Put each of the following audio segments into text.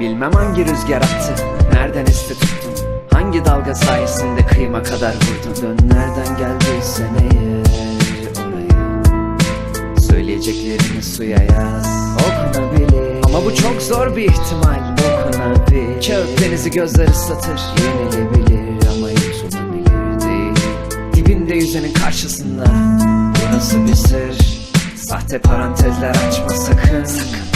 Bilmem hangi rüzgar attı Nereden esti tuttun Hangi dalga sayesinde kıyıma kadar vurdun Dön nereden geldiysen eğer oraya? Söyleyeceklerini suya yaz. Okunabilir. Ama bu çok zor bir ihtimal. Dokunabilir Kağıt denizi gözler ıslatır. Yenilebilir ama yutulabilir değil. Dibinde yüzenin karşısında. Bu nasıl bir sır. Sahte parantezler açma sakın. Sakın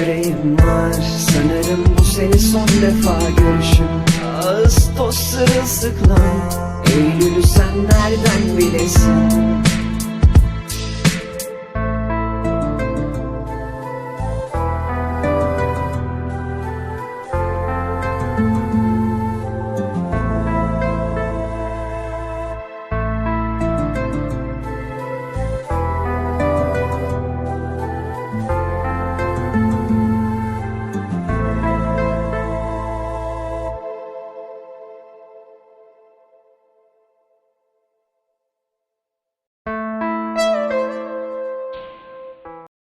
yüreğim var. Sanırım bu seni son defa görüşüm Ağustos sırılsıklam. Eylül'ü sen nereden bilesin